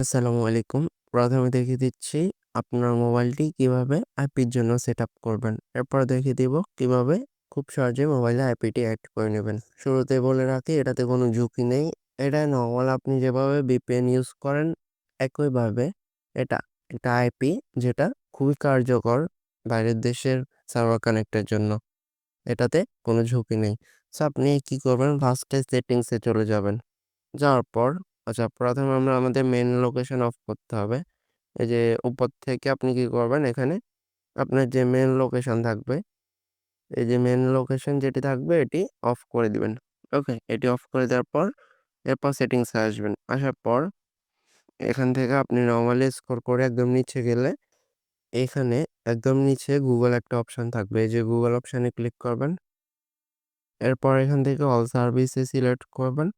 আসসালামু আলাইকুম। প্রথমে দেখিয়ে দিচ্ছি আপনার মোবাইলটি কীভাবে আইপির জন্য সেটআপ করবেন। এরপর দেখিয়ে দিব কীভাবে খুব সহজে মোবাইলে আইপিটি এড করে নেবেন। শুরুতে বলে রাখি, এটাতে কোনো ঝুঁকি নেই। এটা নর্মাল আপনি যেভাবে ভিপিএন ইউজ করেন, একইভাবে এটা একটা আইপি যেটা খুবই কার্যকর বাইরের দেশের সার্ভার কানেক্টের জন্য। এটাতে কোনো ঝুঁকি নেই। সো আপনি কি করবেন ফার্স্টে সেটিংসে চলে যাবেন। যাওয়ার পর আচ্ছা প্রথমে আমরা আমাদের মেন লোকেশন অফ করতে হবে। এই যে, উপর থেকে আপনি কি করবেন এখানে আপনার যে মেন লোকেশন থাকবে, এই যে মেন লোকেশন যেটি থাকবে, এটি অফ করে দিবেন। ওকে এটি অফ করে দেওয়ার পর, এরপর সেটিংসে আসবেন। আসার পর, এখান থেকে আপনি নর্মালি স্কোর করে একদম নিচে গেলে, এখানে একদম নিচে গুগল একটা অপশান থাকবে। এই যে গুগল অপশানে ক্লিক করবেন। এরপর এখান থেকে অল সার্ভিসে সিলেক্ট করবেন।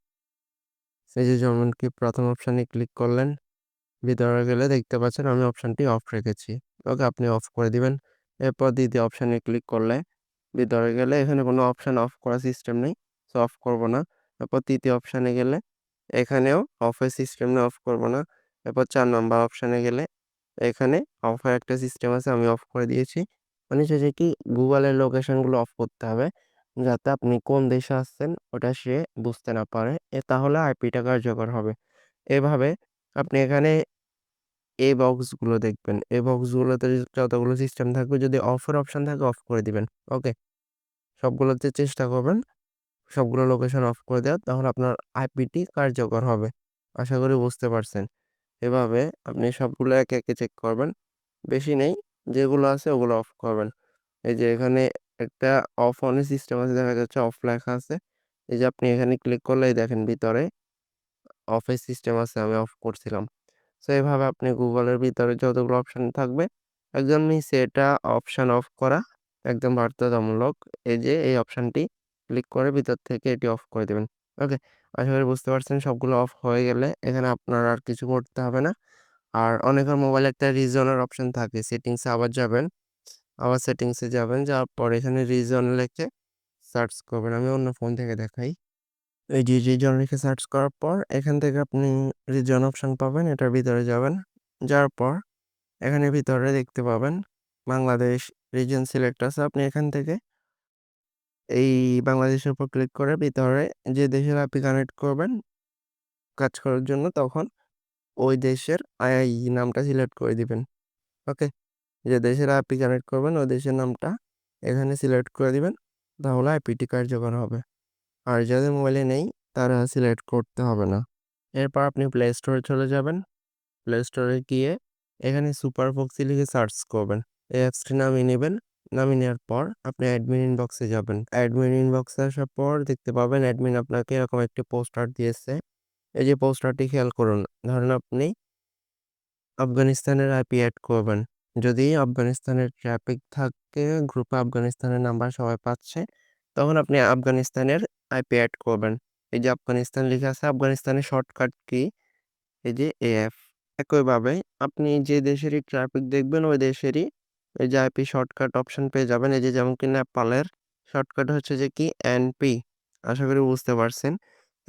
এই যে যেমন কি প্রথম অপশনে ক্লিক করলেন। ভিতরে গেলে দেখতে পাচ্ছেন আমি অপশনটি অফ রেখেছি। ওকে, আপনি অফ করে দিবেন। এরপর দ্বিতীয় অপশানে ক্লিক করলে ভিতরে গেলে এখানে কোনো অপশান অফ করার সিস্টেম নেই। সো অফ করব না। এরপর তৃতীয় অপশানে গেলে এখানেও অফের সিস্টেম নেই অফ করব না। এরপর চার নম্বর অপশানে গেলে এখানে অফের একটা সিস্টেম আছে, আমি অফ করে দিয়েছি। মানে শেষে কি গুগলের লোকেশনগুলো অফ করতে হবে। যাতে আপনি কোন দেশে আসছেন ওটা সে বুঝতে না পারে। এ তাহলে আইপিটা কার্যকর হবে। এভাবে আপনি এখানে এই বক্সগুলো দেখবেন। এই বক্সগুলোতে যতগুলো সিস্টেম থাকবে, যদি অফের অপশন থাকে অফ করে দিবেন। ওকে সবগুলোতে চেষ্টা করবেন সবগুলো লোকেশন অফ করে দেওয়ার, তাহলে আপনার আইপিটি কার্যকর হবে। আশা করি বুঝতে পারছেন। এভাবে আপনি সবগুলো একে একে চেক করবেন। বেশি নেই, যেগুলো আছে ওগুলো অফ করবেন। এই যে এখানে একটা অফ অনের সিস্টেম আছে, দেখা যাচ্ছে অফ লেখা আছে। এই যে আপনি এখানে ক্লিক করলেই দেখেন ভিতরে অফের সিস্টেম আছে, আমি অফ করছিলাম। সো এভাবে আপনি গুগলের ভিতরে যতগুলো অপশন থাকবে, একদম নিচে এটা অপশন অফ করা একদম বাধ্যতামূলক। এই যে এই অপশানটি ক্লিক করে ভিতর থেকে এটি অফ করে দেবেন ওকে আশা করি বুঝতে পারছেন সবগুলো অফ হয়ে গেলে এখানে আপনার আর কিছু করতে হবে না। আর অনেকের মোবাইলে একটা রিজনের অপশন থাকে সেটিংসে আবার যাবেন। আবার সেটিংসে যাবেন, যাওয়ার পর এখানে রিজন লিখে সার্চ করবেন। আমি অন্য ফোন থেকে দেখাই। এই যে রিজন লিখে সার্চ করার পর এখান থেকে আপনি রিজন অপশন পাবেন, এটার ভিতরে যাবেন। যাওয়ার পর এখানে ভিতরে দেখতে পাবেন বাংলাদেশ রিজন সিলেক্ট আছে আপনি এখান থেকে এই বাংলাদেশের উপর ক্লিক করে ভিতরে যে দেশের আইপি কানেক্ট করবেন কাজ করার জন্য তখন ওই দেশের আই নামটা সিলেক্ট করে দিবেন। ওকে যে দেশের আইপি কানেক্ট করবেন, ওই দেশের নামটা এখানে সিলেক্ট করে দিবেন, তাহলে আইপিটি কার্যকর হবে। আর যাদের মোবাইলে নেই, তারা সিলেক্ট করতে হবে না। এরপর আপনি প্লে স্টোরে চলে যাবেন। প্লে স্টোরে গিয়ে এখানে সুপার ফক্সি লিখে সার্চ করবেন। এই অ্যাপসটি নামিয়ে নেবেন। নামিয়ে নেওয়ার পর আপনি অ্যাডমিন ইনবক্সে যাবেন। অ্যাডমিন ইনবক্সে আসার পর দেখতে পাবেন অ্যাডমিন আপনাকে এরকম একটি পোস্টার দিয়েছে। এই যে পোস্টারটি খেয়াল করুন। ধরেন আপনি আফগানিস্তানের আইপি অ্যাড করবেন। যদি আফগানিস্তানের ট্রাফিক থাকে গ্রুপে আফগানিস্তানের নাম্বার সবাই পাচ্ছে, তখন আপনি আফগানিস্তানের আইপি অ্যাড করবেন। এই যে আফগানিস্তান লেখা আছে, আফগানিস্তানের শর্টকাট কি? এই যে এএফ একইভাবে আপনি যে দেশেরই ট্রাফিক দেখবেন, ওই দেশেরই এই যে আইপি শর্টকাট অপশন পেয়ে যাবেন। এই যে যেমন কি নেপালের শর্টকাট হচ্ছে যে কি? এনপি আশা করি বুঝতে পারছেন।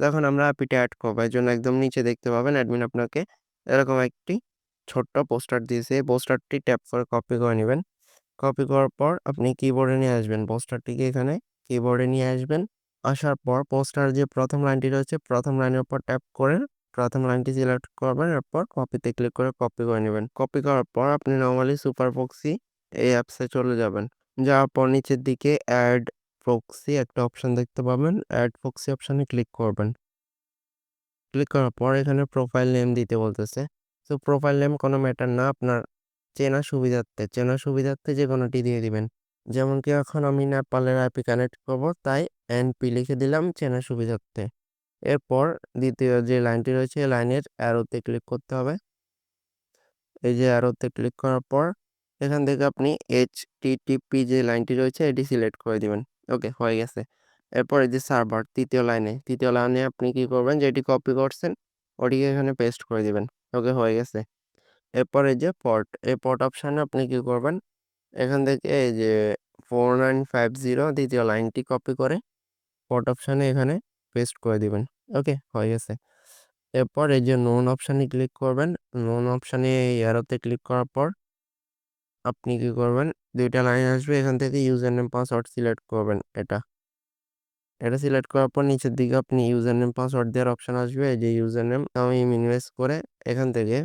তখন আমরা আইপিটা অ্যাড করব। এই জন্য একদম নিচে দেখতে পাবেন। অ্যাডমিন আপনাকে এরকম একটি ছোট্ট পোস্টার দিয়েছে। এই পোস্টারটি ট্যাপ করে কপি করে নেবেন। কপি করার পর আপনি কিবোর্ডে নিয়ে আসবেন। পোস্টারটিকে এখানে কিবোর্ডে নিয়ে আসবেন। আসার পর পোস্টার যে প্রথম লাইনটি রয়েছে, প্রথম লাইনের উপর ট্যাপ করে প্রথম লাইনটি সিলেক্ট করবেন। এরপর কপিতে ক্লিক করে কপি করে নেবেন। কপি করার পর আপনি নর্মালি সুপার প্রক্সি এই অ্যাপসে চলে যাবেন। যাওয়ার পর নিচের দিকে অ্যাড প্রক্সি একটা অপশন দেখতে পাবেন। অ্যাড প্রক্সি অপশানে ক্লিক করবেন। ক্লিক করার পর এখানে প্রোফাইল নেম দিতে বলতেছে। তো প্রোফাইল নেম কোনো ম্যাটার না। আপনার চেনা সুবিধার্থে চেনা সুবিধার্থে যে কোনোটি দিয়ে দিবেন। যেমন কি এখন আমি নেপালের আইপি কানেক্ট করব, তাই এনপি লিখে দিলাম চেনা সুবিধার্থে। এরপর দ্বিতীয় যে লাইনটি রয়েছে লাইনের অ্যারোতে ক্লিক করতে হবে। এই যে অ্যারোতে ক্লিক করার পর, এখান থেকে আপনি এইচ টিটিপি যে লাইনটি রয়েছে, এটি সিলেক্ট করে দিবেন। ওকে হয়ে গেছে। এরপর এই যে সার্ভার তৃতীয় লাইনে তৃতীয় লাইনে আপনি কি করবেন যেটি কপি করছেন, ওটিকে এখানে পেস্ট করে দিবেন। ওকে হয়ে গেছে। এরপর এই যে পর্ট এই পর্ট অপশানে আপনি কি করবেন? এখান থেকে এই যে ফোর নাইন ফাইভ জিরো দ্বিতীয় লাইনটি কপি করে পর্ট অপশানে এখানে পেস্ট করে দিবেন। ওকে, হয়ে গেছে। এরপর এই যে নোন অপশানে ক্লিক করবেন। নোন অপশানে এই অ্যারোতে ক্লিক করার পর আপনি কি করবেন? দুইটা লাইন আসবে। এখান থেকে ইউজার নেম পাসওয়ার্ড সিলেক্ট করবেন এটা। এটা সিলেক্ট করার পর নিচের দিকে আপনি ইউজার নেম পাসওয়ার্ড দেওয়ার অপশান আসবে, এই যে ইউজার নেম আমি মিনিমাইজ করে এখান থেকে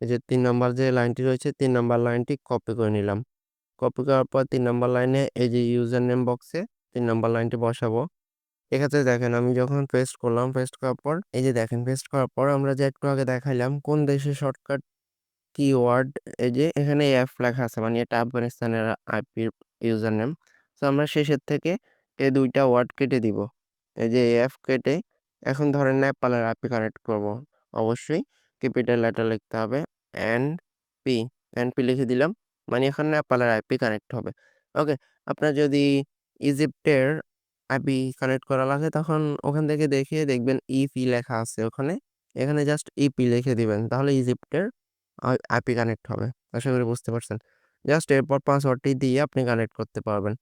এই যে তিন নাম্বার যে লাইনটি রয়েছে, তিন নাম্বার লাইনটি কপি করে নিলাম। কপি করার পর তিন নাম্বার লাইনে এই যে ইউজার নেম বক্সে তিন নাম্বার লাইনটি বসাবো। এক্ষেত্রে দেখেন আমি যখন পেস্ট করলাম পেস্ট করার পর, এই যে দেখেন পেস্ট করার পর আমরা যে একটু আগে দেখাইলাম, কোন দেশে শর্টকাট কিওয়ার্ড এই যে এখানে এফ লেখা আছে মানে এটা আফগানিস্তানের আইপি ইউজার নেম তো আমরা শেষের থেকে এই দুইটা ওয়ার্ড কেটে দিব। এই যে এফ কেটে এখন ধরেন নেপালের আইপি কানেক্ট করব। অবশ্যই ক্যাপিটাল লেটার লিখতে হবে এন পি। এন পি লিখে দিলাম মানে এখন নেপালের আইপি কানেক্ট হবে। ওকে, আপনার যদি ইজিপ্টের আইপি কানেক্ট করা লাগে তখন ওখান থেকে দেখে দেখবেন ইপি লেখা আছে ওখানে। এখানে জাস্ট ইপি লিখে দিবেন, তাহলে ইজিপ্টের আইপি কানেক্ট হবে। আশা করি বুঝতে পারছেন। জাস্ট এরপর পাসওয়ার্ডটি দিয়ে আপনি কানেক্ট করতে পারবেন।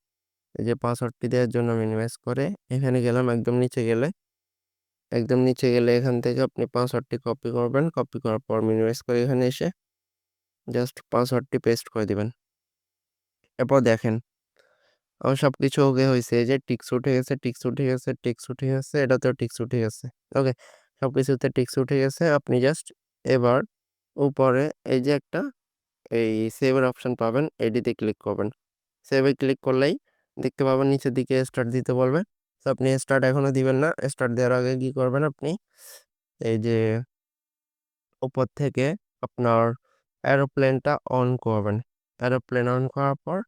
এই যে পাসওয়ার্ডটি দেওয়ার জন্য মিনিমাইজ করে এখানে গেলাম একদম নিচে গেলে। একদম নিচে গেলে এখান থেকে আপনি পাসওয়ার্ডটি কপি করবেন। কপি করার পর মিনিমাইজ করে এখানে এসে। জাস্ট পাসওয়ার্ডটি পেস্ট করে দিবেন। এরপর দেখেন, আমার সব কিছু ওকে হয়েছে যে টিক্স উঠে গেছে, টিক্স উঠে গেছে, টিক্স উঠে গেছে, এটাতেও টিক্স উঠে গেছে। ওকে সব কিছুতে টিক্স উঠে গেছে। আপনি জাস্ট এবার উপরে এই যে একটা, এই সেভের অপশান পাবেন এডিতে ক্লিক করবেন। সেভে ক্লিক করলেই দেখতে পাবেন, নিচের দিকে স্টার্ট দিতে বলবে। তো আপনি স্টার্ট এখনও দিবেন না স্টার্ট দেওয়ার আগে কি করবেন আপনি? এই যে উপর থেকে আপনার অ্যারোপ্লেনটা অন করবেন। অ্যারোপ্লেন অন করার পর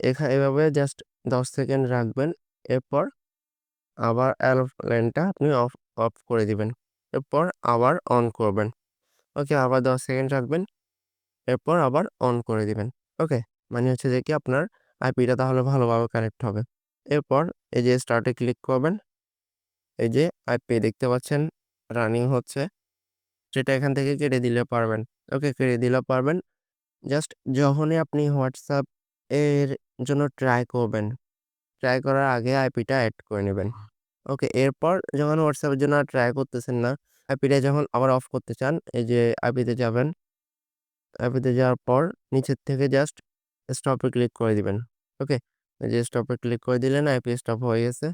এখা, এভাবে জাস্ট দশ সেকেন্ড রাখবেন। এরপর আবার অ্যারোপ্লেনটা আপনি অফ অফ করে দিবেন। এরপর আবার অন করবেন। ওকে আবার দশ সেকেন্ড রাখবেন। এরপর আবার অন করে দিবেন। ওকে মানে হচ্ছে যে কি আপনার আইপিটা তাহলে ভালোভাবে কানেক্ট হবে। এরপর এই যে স্টার্টে ক্লিক করবেন, এই যে আইপি দেখতে পাচ্ছেন রানিং হচ্ছে, সেটা এখান থেকে কেটে দিলে পারবেন। ওকে কেটে দিলে পারবেন। জাস্ট যখনই আপনি হোয়াটসঅ্যাপ এর জন্য ট্রাই করবেন ট্রাই করার আগে আইপিটা অ্যাড করে নেবেন। ওকে এরপর যখন হোয়াটসঅ্যাপের জন্য ট্রাই করতেছেন না আইপিটা যখন আবার অফ করতে চান, এই যে আইপিতে যাবেন আইপিতে যাওয়ার পর নিচের থেকে জাস্ট স্টপে ক্লিক করে দিবেন। ওকে যে স্টপে ক্লিক করে দিলেন আইপি স্টপ হয়ে গেছে।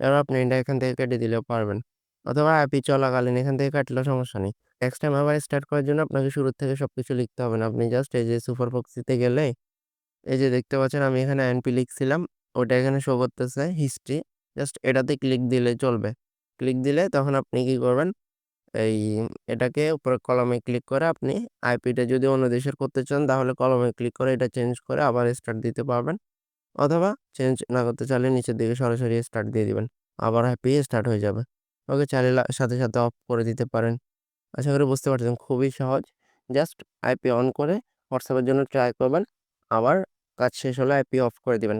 এবার আপনি এটা এখান থেকে কেটে দিলেও পারবেন। অথবা আইপি চলাকালীন এখান থেকে কাটলেও সমস্যা নেই। নেক্সট টাইম আবার স্টার্ট করার জন্য আপনাকে শুরু থেকে সব কিছু লিখতে হবে না। আপনি জাস্ট এই যে সুপার ফক্সিতে গেলে, এই যে দেখতে পাচ্ছেন আমি এখানে এনপি লিখছিলাম, ওটা এখানে শো করতেছে হিস্ট্রি জাস্ট এটাতে ক্লিক দিলে চলবে। ক্লিক দিলে তখন আপনি কি করবেন? এই এটাকে উপরে কলমে ক্লিক করে আপনি আইপিটা যদি অন্য দেশের করতে চান, তাহলে কলমে ক্লিক করে এটা চেঞ্জ করে আবার স্টার্ট দিতে পারবেন। অথবা চেঞ্জ না করতে চাইলে নিচের দিকে সরাসরি স্টার্ট দিয়ে দিবেন, আবার আইপি স্টার্ট হয়ে যাবে। ওকে, চাইলে সাথে সাথে অফ করে দিতে পারেন। আশা করি বুঝতে পারছেন, খুবই সহজ। জাস্ট আইপি অন করে হোয়াটসঅ্যাপের জন্য ট্রাই করবেন, আবার কাজ শেষ হলে আইপি অফ করে দিবেন।